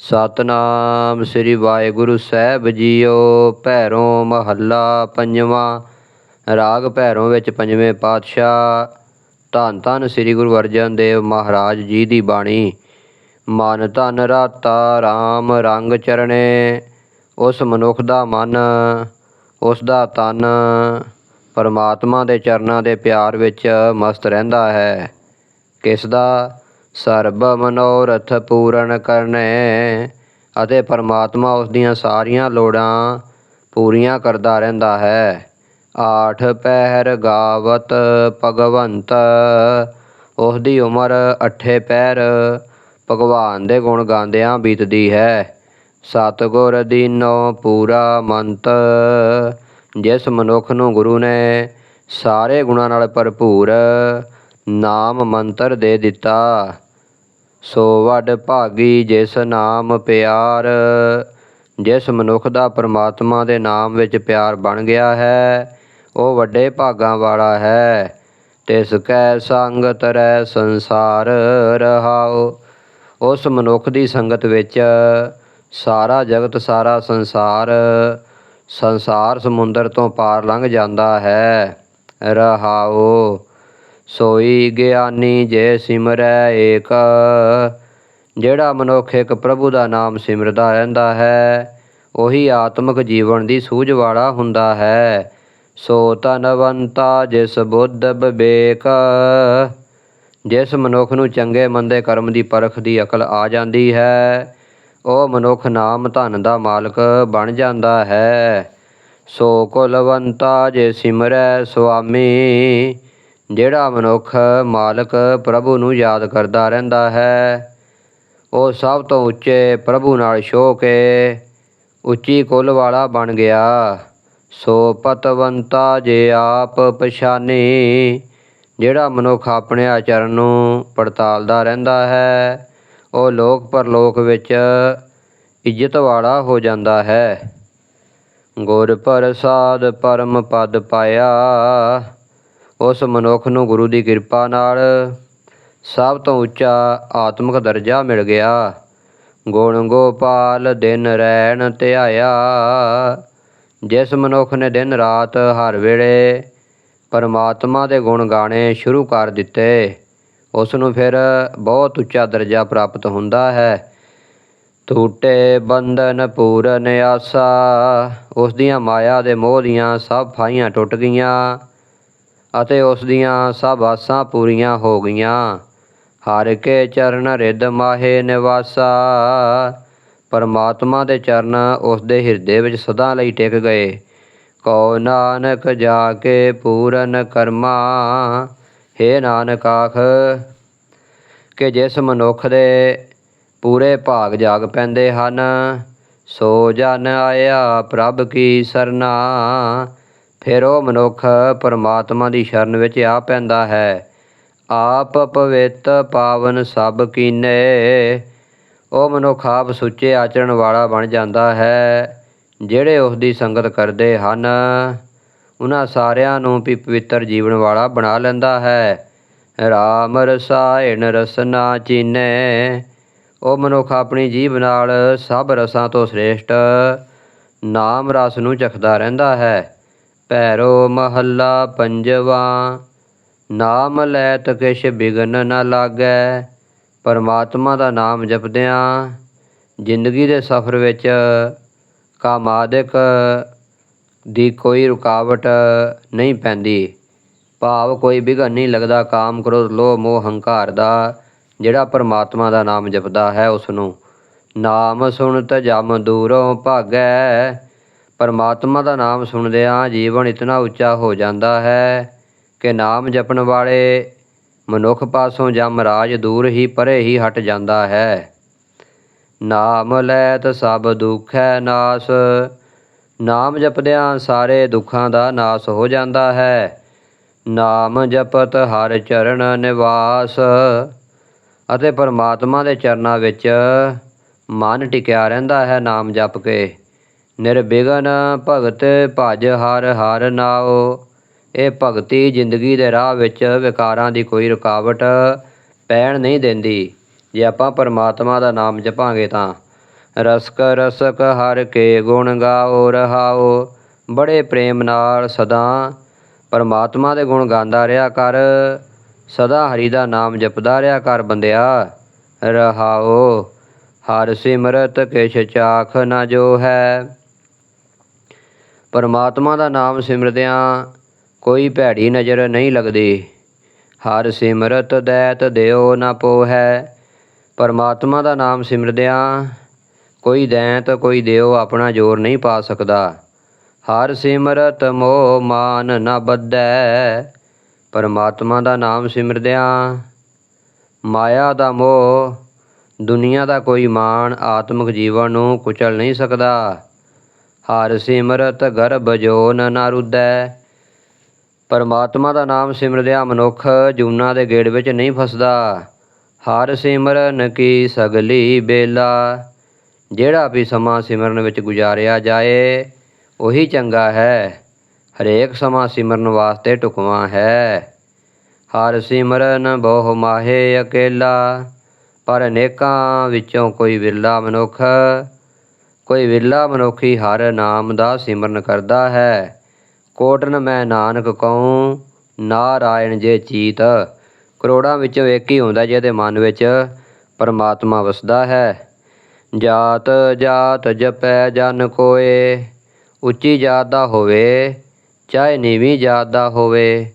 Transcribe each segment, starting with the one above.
ਸਤਨਾਮ ਸ੍ਰੀ ਵਾਹਿਗੁਰੂ ਸਾਹਿਬ ਜੀਓ, ਭੈਰੋਂ ਮਹੱਲਾ ਪੰਜਵਾਂ, ਰਾਗ ਭੈਰੋਂ ਵਿੱਚ ਪੰਜਵੇਂ ਪਾਤਸ਼ਾਹ, ਧੰਨ ਧੰਨ ਸ੍ਰੀ ਗੁਰੂ ਅਰਜਨ ਦੇਵ ਮਹਾਰਾਜ ਜੀ ਦੀ ਬਾਣੀ, ਮਨ ਧਨ ਰਾਤਾ RAM ਰੰਗ ਚਰਣੇ, ਉਸ ਮਨੁੱਖ ਦਾ ਮਨ, ਉਸ ਦਾ ਤਨ, ਪਰਮਾਤਮਾ ਦੇ ਚਰਨਾਂ ਦੇ ਪਿਆਰ ਵਿੱਚ ਮਸਤ ਰਹਿੰਦਾ ਹੈ, ਕਿਸ ਦਾ ਸਰਬ ਮਨੋਰਥ ਪੂਰਨ ਕਰਨੇ ਅਤੇ ਪਰਮਾਤਮਾ ਉਸ ਦੀਆਂ ਸਾਰੀਆਂ ਲੋੜਾਂ ਪੂਰੀਆਂ ਕਰਦਾ ਰਹਿੰਦਾ ਹੈ। ਆਠ ਪਹਿਰ ਗਾਵਤ ਭਗਵੰਤ, ਉਸ ਦੀ ਉਮਰ ਅਠੇ ਪਹਿਰ ਭਗਵਾਨ ਦੇ ਗੁਣ ਗਾਉਂਦਿਆਂ ਬੀਤਦੀ ਹੈ। ਸਤਿਗੁਰ ਦੀਨੋ ਪੂਰਾ ਮੰਤ, ਜਿਸ ਮਨੁੱਖ ਨੂੰ ਗੁਰੂ ਨੇ ਸਾਰੇ ਗੁਣਾਂ ਨਾਲ ਭਰਪੂਰ ਨਾਮ ਮੰਤਰ ਦੇ ਦਿੱਤਾ। ਸੋ ਵੱਡ ਭਾਗੀ ਜਿਸ ਨਾਮ ਪਿਆਰ, ਜਿਸ ਮਨੁੱਖ ਦਾ ਪ੍ਰਮਾਤਮਾ ਦੇ ਨਾਮ ਵਿੱਚ ਪਿਆਰ ਬਣ ਗਿਆ ਹੈ, ਉਹ ਵੱਡੇ ਭਾਗਾਂ ਵਾਲਾ ਹੈ। ਤਿਸ ਕੈ ਸੰਗਤ ਰਹਿ ਸੰਸਾਰ ਰਹਾਉ। ਉਸ ਮਨੁੱਖ ਦੀ ਸੰਗਤ ਵਿੱਚ ਸਾਰਾ ਜਗਤ, ਸਾਰਾ ਸੰਸਾਰ ਸੰਸਾਰ ਸਮੁੰਦਰ ਤੋਂ ਪਾਰ ਲੰਘ ਜਾਂਦਾ ਹੈ। ਰਹਾਉ। ਸੋਈ ਗਿਆਨੀ ਜੇ ਸਿਮਰੈ ਏਕ। ਜਿਹੜਾ ਮਨੁੱਖ ਇੱਕ ਪ੍ਰਭੂ ਦਾ ਨਾਮ ਸਿਮਰਦਾ ਰਹਿੰਦਾ ਹੈ, ਉਹੀ ਆਤਮਿਕ ਜੀਵਨ ਦੀ ਸੂਝ ਵਾਲਾ ਹੁੰਦਾ ਹੈ। ਸੋ ਤਨਵੰਤਾ ਜਿਸ ਬੁੱਧ ਵਿਵੇਕ ਜਿਸ ਮਨੁੱਖ ਨੂੰ ਚੰਗੇ ਮੰਦੇ ਕਰਮ ਦੀ ਪਰਖ ਦੀ ਅਕਲ ਆ ਜਾਂਦੀ ਹੈ, ਉਹ ਮਨੁੱਖ ਨਾਮ ਧਨ ਦਾ ਮਾਲਕ ਬਣ ਜਾਂਦਾ ਹੈ। ਸੋ ਕੁਲਵੰਤਾ ਜੇ ਸਿਮਰੈ ਸੁਆਮੀ। ਜਿਹੜਾ ਮਨੁੱਖ ਮਾਲਕ ਪ੍ਰਭੂ ਨੂੰ ਯਾਦ ਕਰਦਾ ਰਹਿੰਦਾ ਹੈ, ਉਹ ਸਭ ਤੋਂ ਉੱਚੇ ਪ੍ਰਭੂ ਨਾਲ ਛੋ ਕੇ ਉੱਚੀ ਕੁੱਲ ਵਾਲਾ ਬਣ ਗਿਆ। ਸੋ ਪਤਵੰਤਾ ਜੇ ਆਪ ਪਛਾਨੀ, ਜਿਹੜਾ ਮਨੁੱਖ ਆਪਣੇ ਆਚਰਣ ਨੂੰ ਪੜਤਾਲਦਾ ਰਹਿੰਦਾ ਹੈ, ਉਹ ਲੋਕ ਪਰਲੋਕ ਵਿੱਚ ਇੱਜ਼ਤ ਵਾਲਾ ਹੋ ਜਾਂਦਾ ਹੈ। ਗੁਰ ਪ੍ਰਸਾਦ ਪਰਮ ਪਦ ਪਾਇਆ ਉਸ ਮਨੁੱਖ ਨੂੰ ਗੁਰੂ ਦੀ ਕਿਰਪਾ ਨਾਲ ਸਭ ਤੋਂ ਉੱਚਾ ਆਤਮਿਕ ਦਰਜਾ ਮਿਲ ਗਿਆ। ਗੁਣ ਗੋਪਾਲ ਦਿਨ ਰਹਿਣ ਧਿਆਇਆ। ਜਿਸ ਮਨੁੱਖ ਨੇ ਦਿਨ ਰਾਤ ਹਰ ਵੇਲੇ ਪਰਮਾਤਮਾ ਦੇ ਗੁਣ ਗਾਣੇ ਸ਼ੁਰੂ ਕਰ ਦਿੱਤੇ, ਉਸ ਨੂੰ ਫਿਰ ਬਹੁਤ ਉੱਚਾ ਦਰਜਾ ਪ੍ਰਾਪਤ ਹੁੰਦਾ ਹੈ। ਟੂਟੇ ਬੰਧਨ ਪੂਰਨ ਆਸਾ, ਉਸ ਦੀਆਂ ਮਾਇਆ ਦੇ ਮੋਹ ਦੀਆਂ ਸਭ ਫਾਈਆਂ ਟੁੱਟ ਗਈਆਂ। ਅਤੇ ਉਸ ਦੀਆਂ ਸਭ ਆਸਾਂ ਪੂਰੀਆਂ ਹੋ ਗਈਆਂ। ਹਰ ਕੇ ਚਰਨ ਰਿਦ ਮਾਹੇ ਨਿਵਾਸਾ। ਪਰਮਾਤਮਾ ਦੇ ਚਰਨ ਉਸ ਦੇ ਹਿਰਦੇ ਵਿੱਚ ਸਦਾ ਲਈ ਟਿਕ ਗਏ। ਕਉ ਨਾਨਕ ਜਾ ਕੇ ਪੂਰਨ ਕਰਮਾ। ਹੇ ਨਾਨਕ ਆਖ, ਕਿ ਜਿਸ ਮਨੁੱਖ ਦੇ ਪੂਰੇ ਭਾਗ ਜਾਗ ਪੈਂਦੇ ਹਨ, ਸੋ ਜਨ ਆਇਆ ਪ੍ਰਭ ਕੀ ਸਰਨਾ। ਫਿਰ ਉਹ ਮਨੁੱਖ ਪਰਮਾਤਮਾ ਦੀ ਸ਼ਰਨ ਵਿੱਚ ਆ ਪੈਂਦਾ ਹੈ। ਆਪ ਪਵਿੱਤ ਪਾਵਨ ਸਭ ਕੀਨੇ। ਉਹ ਮਨੁੱਖ ਆਪ ਸੁੱਚੇ ਆਚਰਣ ਵਾਲਾ ਬਣ ਜਾਂਦਾ ਹੈ, ਜਿਹੜੇ ਉਸ ਦੀ ਸੰਗਤ ਕਰਦੇ ਹਨ। ਉਹਨਾਂ ਸਾਰਿਆਂ ਨੂੰ ਵੀ ਪਵਿੱਤਰ ਜੀਵਨ ਵਾਲਾ ਬਣਾ ਲੈਂਦਾ ਹੈ। ਰਾਮ ਰਸਾਇਣ ਰਸਨਾ ਚੀਨੇ। ਉਹ ਮਨੁੱਖ ਆਪਣੀ ਜੀਵ ਨਾਲ ਸਭ ਰਸਾਂ ਤੋਂ ਸ੍ਰੇਸ਼ਟ ਨਾਮ ਰਸ ਨੂੰ ਚਖਦਾ ਰਹਿੰਦਾ ਹੈ। ਭੈਰੋ ਮਹੱਲਾ ਪੰਜਵਾ, ਨਾਮ ਲੈਤ ਕਿਛ ਬਿਗਨ ਨ ਲਾਗੈ, ਪਰਮਾਤਮਾ ਦਾ ਨਾਮ ਜਪਦਿਆਂ, ਜ਼ਿੰਦਗੀ ਦੇ ਸਫ਼ਰ ਵਿੱਚ ਕਾਮਾਦਿਕ ਦੀ ਕੋਈ ਰੁਕਾਵਟ ਨਹੀਂ ਪੈਂਦੀ। ਭਾਵ ਕੋਈ ਵਿਘਨ ਨਹੀਂ ਲੱਗਦਾ, ਕਾਮ ਕ੍ਰੋਧ, ਲੋਭ, ਮੋਹ, ਹੰਕਾਰ ਦਾ, ਜਿਹੜਾ ਪਰਮਾਤਮਾ ਦਾ ਨਾਮ ਜਪਦਾ ਹੈ ਉਸ ਨੂੰ ਨਾਮ ਸੁਣਤ ਜਮ ਦੂਰੋਂ ਭਾਗੈ ਪਰਮਾਤਮਾ ਦਾ ਨਾਮ ਸੁਣਦਿਆਂ ਜੀਵਨ ਇਤਨਾ ਉੱਚਾ ਹੋ ਜਾਂਦਾ ਹੈ ਕਿ ਨਾਮ ਜਪਣ ਵਾਲੇ ਮਨੁੱਖ ਪਾਸੋਂ ਜਮ ਰਾਜ ਦੂਰ ਹੀ ਪਰੇ ਹੀ ਹਟ ਜਾਂਦਾ ਹੈ। ਨਾਮ ਲੈਤ ਸਭ ਦੁਖੈ ਨਾਸ। ਨਾਮ ਜਪਦਿਆਂ ਸਾਰੇ ਦੁੱਖਾਂ ਦਾ ਨਾਸ ਹੋ ਜਾਂਦਾ ਹੈ। ਨਾਮ ਜਪਤ ਹਰ ਚਰਨ ਨਿਵਾਸ। ਅਤੇ ਪਰਮਾਤਮਾ ਦੇ ਚਰਨਾਂ ਵਿੱਚ ਮਨ ਟਿਕਿਆ ਰਹਿੰਦਾ ਹੈ ਨਾਮ ਜਪ ਕੇ। ਨਿਰਵਿਘਨ ਭਗਤ ਭਜ ਹਰ ਹਰ ਨਾਉ। ਇਹ ਭਗਤੀ ਜ਼ਿੰਦਗੀ ਦੇ ਰਾਹ ਵਿੱਚ ਵਿਕਾਰਾਂ ਦੀ ਕੋਈ ਰੁਕਾਵਟ ਪੈਣ ਨਹੀਂ ਦਿੰਦੀ। ਜੇ ਆਪਾਂ ਪਰਮਾਤਮਾ ਦਾ ਨਾਮ ਜਪਾਂਗੇ ਤਾਂ। ਰਸਕ ਰਸਕ ਹਰ ਕੇ ਗੁਣ ਗਾਓ ਰਹਾਓ। ਬੜੇ ਪ੍ਰੇਮ ਨਾਲ ਸਦਾ ਪਰਮਾਤਮਾ ਦੇ ਗੁਣ ਗਾਉਂਦਾ ਰਿਹਾ ਕਰ। ਸਦਾ ਹਰੀ ਦਾ ਨਾਮ ਜਪਦਾ ਰਿਹਾ ਕਰ ਬੰਦਿਆ। ਰਹਾਓ। ਹਰ ਸਿਮਰਤ ਕਿਛ ਚਾਖ ਨਾ ਜੋ ਹੈ ਪਰਮਾਤਮਾ ਦਾ ਨਾਮ ਸਿਮਰਦਿਆਂ ਕੋਈ ਭੈੜੀ ਨਜ਼ਰ ਨਹੀਂ ਲੱਗਦੀ। ਹਰ ਸਿਮਰਤ ਦੈਤ ਦਿਓ ਨਾ ਪੋਹੈ। ਪਰਮਾਤਮਾ ਦਾ ਨਾਮ ਸਿਮਰਦਿਆਂ ਕੋਈ ਦੈਂਤ ਕੋਈ ਦਿਓ ਆਪਣਾ ਜ਼ੋਰ ਨਹੀਂ ਪਾ ਸਕਦਾ। ਹਰ ਸਿਮਰਤ ਮੋਹ ਮਾਨ ਨਾ ਬੱਧੈ। ਪਰਮਾਤਮਾ ਦਾ ਨਾਮ ਸਿਮਰਦਿਆਂ ਮਾਇਆ ਦਾ ਮੋਹ ਦੁਨੀਆ ਦਾ ਕੋਈ ਮਾਣ ਆਤਮਿਕ ਜੀਵਨ ਨੂੰ ਕੁਚਲ ਨਹੀਂ ਸਕਦਾ। ਹਰ ਸਿਮਰਤ ਗਰਭ ਜੋਨ ਨਾ ਰੁੱਧੈ। ਪਰਮਾਤਮਾ ਦਾ ਨਾਮ ਸਿਮਰਦਿਆਂ ਮਨੁੱਖ ਜੂਨਾ ਦੇ ਗੇੜ ਵਿੱਚ ਨਹੀਂ ਫਸਦਾ। ਹਰ ਸਿਮਰਨ ਕੀ ਸਗਲੀ ਬੇਲਾ। ਜਿਹੜਾ ਵੀ ਸਮਾਂ ਸਿਮਰਨ ਵਿੱਚ ਗੁਜ਼ਾਰਿਆ ਜਾਏ, ਉਹੀ ਚੰਗਾ ਹੈ। ਹਰੇਕ ਸਮਾਂ ਸਿਮਰਨ ਵਾਸਤੇ ਢੁਕਵਾਂ ਹੈ। ਹਰ ਸਿਮਰਨ ਬਹੁ ਮਾਹੇ ਅਕੇਲਾ, ਪਰ ਅਨੇਕਾਂ ਵਿੱਚੋਂ ਕੋਈ ਵਿਰਲਾ ਮਨੁੱਖ ਕੋਈ ਵਿਰਲਾ ਮਨੁੱਖੀ ਹਰ ਨਾਮ ਦਾ ਸਿਮਰਨ ਕਰਦਾ ਹੈ। ਕੋਟਨ ਮੈਂ ਨਾਨਕ ਕਉ, ਨਾਰਾਇਣ ਜੇ ਚੀਤ। ਕਰੋੜਾਂ ਵਿੱਚੋਂ ਇੱਕ ਹੀ ਹੁੰਦਾ ਜਿਹਦੇ ਮਨ ਵਿੱਚ ਪਰਮਾਤਮਾ ਵਸਦਾ ਹੈ। ਜਾਤ ਜਾਤ ਜਪੈ ਜਨ ਕੋਏ, ਉੱਚੀ ਜਾਤ ਦਾ ਹੋਵੇ ਚਾਹੇ ਨੀਵੀਂ ਜਾਤ ਦਾ ਹੋਵੇ,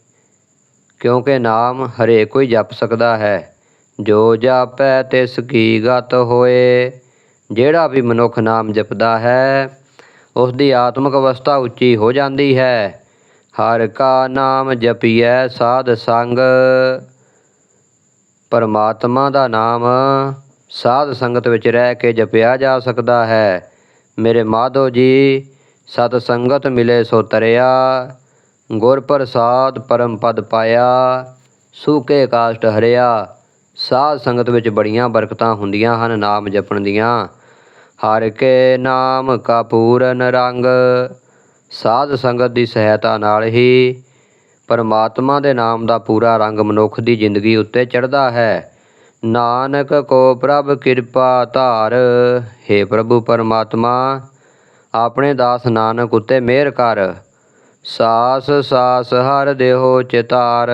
ਕਿਉਂਕਿ ਨਾਮ ਹਰੇਕ ਕੋਈ ਜਪ ਸਕਦਾ ਹੈ। ਜੋ ਜਾਪੈ ਤਿਸ ਕੀ ਗਤ ਹੋਏ ਜਿਹੜਾ ਵੀ ਮਨੁੱਖ ਨਾਮ ਜਪਦਾ ਹੈ ਉਸ ਦੀ ਆਤਮਿਕ ਅਵਸਥਾ ਉੱਚੀ ਹੋ ਜਾਂਦੀ ਹੈ। ਹਰ ਕਾ ਨਾਮ ਜਪੀਐ ਸਾਧ ਸੰਗ। ਪਰਮਾਤਮਾ ਦਾ ਨਾਮ ਸਾਧ ਸੰਗਤ ਵਿੱਚ ਰਹਿ ਕੇ ਜਪਿਆ ਜਾ ਸਕਦਾ ਹੈ। ਮੇਰੇ ਮਾਧੋ ਜੀ, ਸਤ ਸੰਗਤ ਮਿਲੇ ਸੋ ਤਰਿਆ। ਗੁਰ ਪ੍ਰਸਾਦ ਪਰਮ ਪਦ ਪਾਇਆ, ਸੂਕੇ ਕਾਸ਼ਟ ਹਰਿਆ। ਸਾਧ ਸੰਗਤ ਵਿੱਚ ਬੜੀਆਂ ਬਰਕਤਾਂ ਹੁੰਦੀਆਂ ਹਨ ਨਾਮ ਜਪਣ ਦੀਆਂ। ਹਰ ਕੇ ਨਾਮ ਕਾ ਪੂਰਨ ਰੰਗ, ਸਾਧ ਸੰਗਤ ਦੀ ਸਹਾਇਤਾ ਨਾਲ ਹੀ ਪਰਮਾਤਮਾ ਦੇ ਨਾਮ ਦਾ ਪੂਰਾ ਰੰਗ ਮਨੁੱਖ ਦੀ ਜ਼ਿੰਦਗੀ ਉੱਤੇ ਚੜ੍ਹਦਾ ਹੈ। ਨਾਨਕ ਕੋ ਪ੍ਰਭ ਕਿਰਪਾ ਧਾਰ हे ਪ੍ਰਭੂ ਪਰਮਾਤਮਾ, ਆਪਣੇ ਦਾਸ ਨਾਨਕ ਉੱਤੇ ਮਿਹਰ ਕਰ। ਸਾਸ ਸਾਸ ਹਰ ਦੇਹੋ ਚਿਤਾਰ,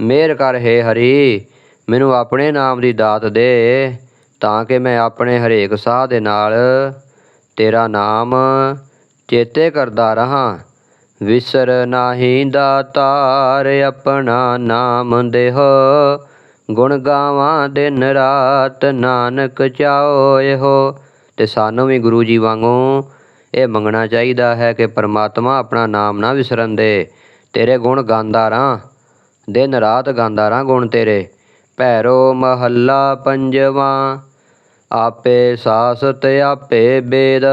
ਮਿਹਰ ਕਰ ਹੈ ਹਰੀ, ਮੈਨੂੰ ਆਪਣੇ ਨਾਮ ਦੀ ਦਾਤ ਦੇ। ਤਾਂ ਕਿ ਮੈਂ ਆਪਣੇ ਹਰੇਕ ਸਾਹ ਦੇ ਨਾਲ ਤੇਰਾ ਨਾਮ ਚੇਤੇ ਕਰਦਾ ਰਹਾ। ਵਿਸਰ ਨਾਹੀ ਦਾਤਾਰ ਆਪਣਾ ਨਾਮ ਦੇਹ। ਗੁਣ ਗਾਵਾਂ ਦਿਨ ਰਾਤ ਨਾਨਕ ਚਾਓ ਇਹੋ। ਤੇ ਸਾਨੂੰ ਵੀ ਗੁਰੂ ਜੀ ਵਾਂਗੂ ਇਹ ਮੰਗਣਾ ਚਾਹੀਦਾ ਹੈ ਕਿ ਪਰਮਾਤਮਾ ਆਪਣਾ ਨਾਮ ਨਾ ਵਿਸਰਨ ਦੇ। ਤੇਰੇ ਗੁਣ ਗਾਉਂਦਾ ਰਾਂ ਦਿਨ ਰਾਤ ਗਾਉਂਦਾ ਰਾਂ ਗੁਣ ਤੇਰੇ। ਭੈਰੋ ਮਹੱਲਾ ਪੰਜਵਾਂ ਆਪੇ ਸਾਸ ਸਾਸਤ ਆਪੇ ਬੇਦ।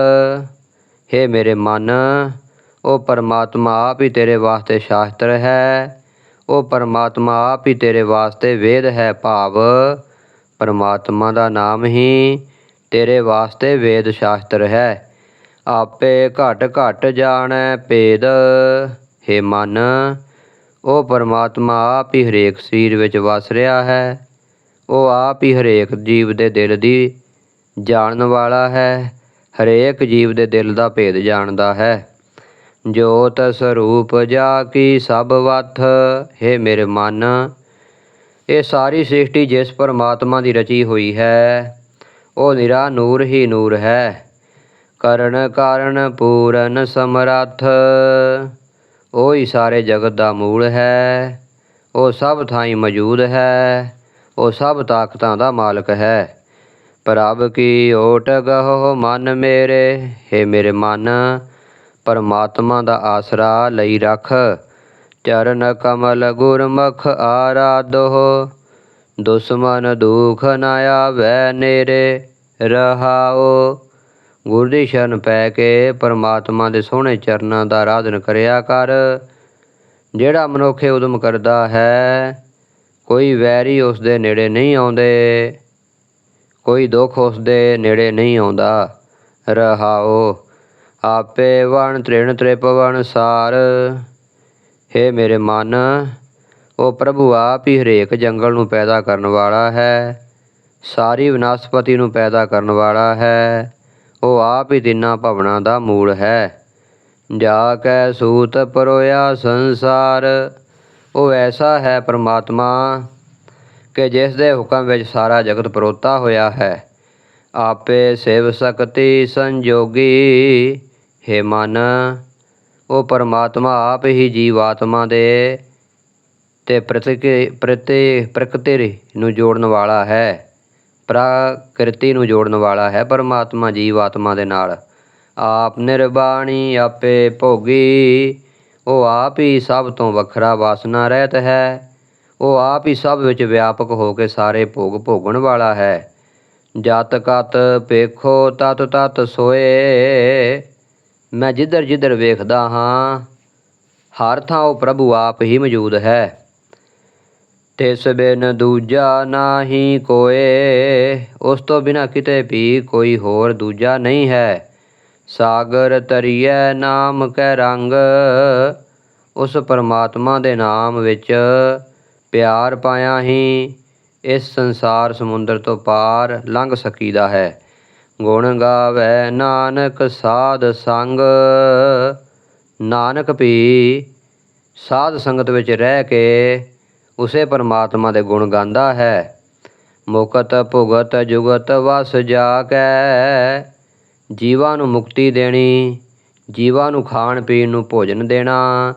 ਹੇ ਮੇਰੇ ਮਨ, ਉਹ ਪਰਮਾਤਮਾ ਆਪ ਹੀ ਤੇਰੇ ਵਾਸਤੇ ਸ਼ਾਸਤਰ ਹੈ। ਉਹ ਪਰਮਾਤਮਾ ਆਪ ਹੀ ਤੇਰੇ ਵਾਸਤੇ ਵੇਦ ਹੈ ਭਾਵ। ਪਰਮਾਤਮਾ ਦਾ ਨਾਮ ਹੀ ਤੇਰੇ ਵਾਸਤੇ ਵੇਦ ਸ਼ਾਸਤਰ ਹੈ। ਆਪੇ ਘਟ ਘਟ ਜਾਣੈ ਭੇਦ। ਹੇ ਮਨ, ਉਹ ਪਰਮਾਤਮਾ ਆਪ ਹੀ ਹਰੇਕ ਸਰੀਰ ਵਿੱਚ ਵਸ ਰਿਹਾ ਹੈ। ਉਹ ਆਪ ਹੀ ਹਰੇਕ ਜੀਵ ਦੇ ਦਿਲ ਦੀ ਜਾਣਨ ਵਾਲਾ ਹੈ, ਹਰੇਕ ਜੀਵ ਦੇ ਦਿਲ ਦਾ ਭੇਦ ਜਾਣਦਾ ਹੈ। ਜੋਤ ਸਰੂਪ ਜਾ ਕੀ ਸਭ ਵਥ ਹੈ ਮੇਰੇ ਮਨ। ਇਹ ਸਾਰੀ ਸ੍ਰਿਸ਼ਟੀ ਜਿਸ ਪਰਮਾਤਮਾ ਦੀ ਰਚੀ ਹੋਈ ਹੈ, ਉਹ ਨਿਰਾ ਨੂਰ ਹੀ ਨੂਰ ਹੈ। ਕਰਨ ਕਾਰਨ ਪੂਰਨ ਸਮਰੱਥ, ਉਹ ਹੀ ਸਾਰੇ ਜਗਤ ਦਾ ਮੂਲ ਹੈ। ਉਹ ਸਭ ਥਾਈਂ ਮੌਜੂਦ ਹੈ, ਉਹ ਸਭ ਤਾਕਤਾਂ ਦਾ ਮਾਲਕ ਹੈ। ਪ੍ਰਭ ਕੀ ਓਟ ਗਹੋ ਮਨ ਮੇਰੇ? ਹੇ ਮੇਰੇ ਮਨ, ਪਰਮਾਤਮਾ ਦਾ ਆਸਰਾ ਲਈ ਰੱਖ। ਚਰਨ ਕਮਲ ਗੁਰਮੁਖ ਆਰਾਧੋ। ਦੁਸ਼ਮਨ ਦੁਖ ਨ ਆਵੈ ਨੇਰੇ ਰਹਾਓ ਗੁਰ ਦੀ ਸ਼ਰਨ ਪੈ ਕੇ ਪਰਮਾਤਮਾ ਦੇ ਸੋਹਣੇ ਚਰਨਾਂ ਦਾ ਆਰਾਧਨ ਕਰਿਆ ਕਰ। ਜਿਹੜਾ ਮਨੁੱਖੇ ਉਦਮ ਕਰਦਾ ਹੈ, ਕੋਈ ਵੈਰੀ ਉਸ ਦੇ ਨੇੜੇ ਨਹੀਂ ਆਉਂਦੇ। ਕੋਈ ਦੁੱਖ ਉਸ ਦੇ ਨੇੜੇ ਨਹੀਂ ਆਉਂਦਾ। ਰਹਾਓ, ਆਪੇ ਵਣ ਤ੍ਰਿਣ ਤ੍ਰਿਪਵਨ ਸਾਰ। ਹੇ ਮੇਰੇ ਮਨ, ਉਹ ਪ੍ਰਭੂ ਆਪ ਹੀ ਹਰੇਕ ਜੰਗਲ ਨੂੰ ਪੈਦਾ ਕਰਨ ਵਾਲਾ ਹੈ। ਸਾਰੀ ਵਨਸਪਤੀ ਨੂੰ ਪੈਦਾ ਕਰਨ ਵਾਲਾ ਹੈ। ਉਹ ਆਪ ਹੀ ਤਿੰਨਾਂ ਭਵਨਾਂ ਦਾ ਮੂਲ ਹੈ। ਜਾ ਕੈ ਸੂਤ ਪਰੋਇਆ ਸੰਸਾਰ। ਉਹ ਐਸਾ ਹੈ ਪਰਮਾਤਮਾ ਕਿ ਜਿਸ ਦੇ ਹੁਕਮ ਵਿੱਚ ਸਾਰਾ ਜਗਤ ਪਰੋਤਾ ਹੋਇਆ ਹੈ, ਆਪੇ ਸਿਵ ਸਕਤੀ ਸੰਜੋਗੀ, ਹੈ ਮਨ, ਉਹ ਪਰਮਾਤਮਾ ਆਪ ਹੀ ਜੀਵਾਤਮਾ ਦੇ ਤੇ ਪ੍ਰਤਿ ਪ੍ਰਤੀ, ਪ੍ਰਕਿਰਤੀ ਨੂੰ ਜੋੜਨ ਵਾਲਾ ਹੈ, ਪ੍ਰਕਿਰਤੀ ਨੂੰ ਜੋੜਨ ਵਾਲਾ ਹੈ ਪਰਮਾਤਮਾ ਜੀਵਾਤਮਾ ਦੇ ਨਾਲ। ਆਪ ਨਿਰਬਾਣੀ, ਆਪੇ ਭੋਗੀ, ਉਹ ਆਪ ਹੀ ਸਭ ਤੋਂ ਵੱਖਰਾ ਵਾਸਨਾ ਰਹਿਤ ਹੈ। ਉਹ ਆਪ ਹੀ ਸਭ ਵਿੱਚ ਵਿਆਪਕ ਹੋ ਕੇ ਸਾਰੇ ਭੋਗ ਭੋਗਣ ਵਾਲਾ ਹੈ। ਜਤ ਕਤ ਪੇਖੋ ਤਤ ਤਤ ਸੋਏ। ਮੈਂ ਜਿੱਧਰ ਜਿੱਧਰ ਵੇਖਦਾ ਹਾਂ, ਹਰ ਥਾਂ ਉਹ ਪ੍ਰਭੂ ਆਪ ਹੀ ਮੌਜੂਦ ਹੈ। ਤਿਸ ਬਿਨ ਦੂਜਾ ਨਾਹੀ ਕੋਏ, ਉਸ ਤੋਂ ਬਿਨਾ ਕਿਤੇ ਵੀ ਕੋਈ ਹੋਰ ਦੂਜਾ ਨਹੀਂ ਹੈ। ਸਾਗਰ ਤਰੀਐ ਨਾਮ ਕੈ ਰੰਗ, ਉਸ ਪਰਮਾਤਮਾ ਦੇ ਨਾਮ ਵਿੱਚ ਪਿਆਰ ਪਾਇਆ ਹੀ ਇਸ ਸੰਸਾਰ ਸਮੁੰਦਰ ਤੋਂ ਪਾਰ ਲੰਘ ਸਕੀਦਾ ਹੈ। ਗੁਣ ਗਾਵੇ ਨਾਨਕ ਸਾਧ ਸੰਗ। ਨਾਨਕ ਵੀ ਸਾਧ ਸੰਗਤ ਵਿੱਚ ਰਹਿ ਕੇ ਉਸੇ ਪਰਮਾਤਮਾ ਦੇ ਗੁਣ ਗਾਉਂਦਾ ਹੈ। ਮੁਕਤ ਭੁਗਤ ਜੁਗਤ ਵਸ ਜਾ ਕੇ ਜੀਵਾਂ ਨੂੰ ਮੁਕਤੀ ਦੇਣੀ, ਜੀਵਾਂ ਨੂੰ ਖਾਣ ਪੀਣ ਨੂੰ ਭੋਜਨ ਦੇਣਾ,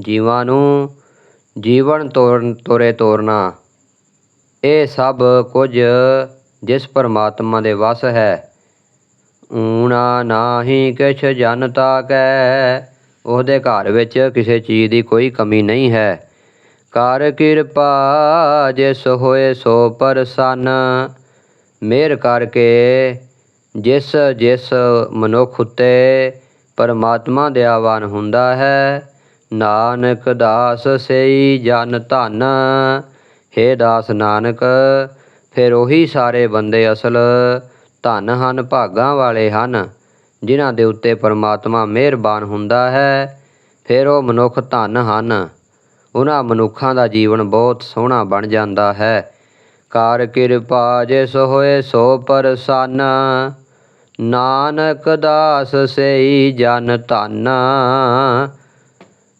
ਜੀਵਾਂ ਨੂੰ ਜੀਵਨ ਤੋਰਨ ਤੋਰੇ ਤੋਰਨਾ। ਇਹ ਸਭ ਕੁਝ ਜਿਸ ਪਰਮਾਤਮਾ ਦੇ ਵਸ ਹੈ। ਊਣਾ ਨਾਹੀ ਕਿਛ ਜਨਤਾ ਕੈ ਉਹਦੇ ਘਰ ਵਿੱਚ ਕਿਸੇ ਚੀਜ਼ ਦੀ ਕੋਈ ਕਮੀ ਨਹੀਂ ਹੈ। ਕਰ ਕਿਰਪਾ ਜਿਸ ਹੋਏ ਸੋ ਪਰਸਨ, ਮਿਹਰ ਕਰਕੇ ਜਿਸ ਜਿਸ ਮਨੁੱਖ ਉਤੇ ਪਰਮਾਤਮਾ ਦੇ ਆਵਾਨ ਹੁੰਦਾ ਹੈ ਨਾਨਕ ਦਾਸ ਸਈ ਜਨ ਧਨ, ਹੇ ਦਾਸ ਨਾਨਕ, ਫਿਰ ਉਹੀ ਸਾਰੇ ਬੰਦੇ ਅਸਲ, ਧਨ ਹਨ ਭਾਗਾਂ ਵਾਲੇ ਹਨ, ਜਿਨ੍ਹਾਂ ਦੇ ਉੱਤੇ ਪਰਮਾਤਮਾ ਮਿਹਰਬਾਨ ਹੁੰਦਾ ਹੈ, ਫਿਰ ਉਹ ਮਨੁੱਖ ਧਨ ਹਨ। ਉਹਨਾਂ ਮਨੁੱਖਾਂ ਦਾ ਜੀਵਨ ਬਹੁਤ ਸੋਹਣਾ ਬਣ ਜਾਂਦਾ ਹੈ। ਕਰ ਕਿਰਪਾ ਜਿਸ ਹੋਏ ਸੋ ਪਰਸਨ, ਨਾਨਕ ਦਾਸ ਸਈ ਜਨ ਧਨ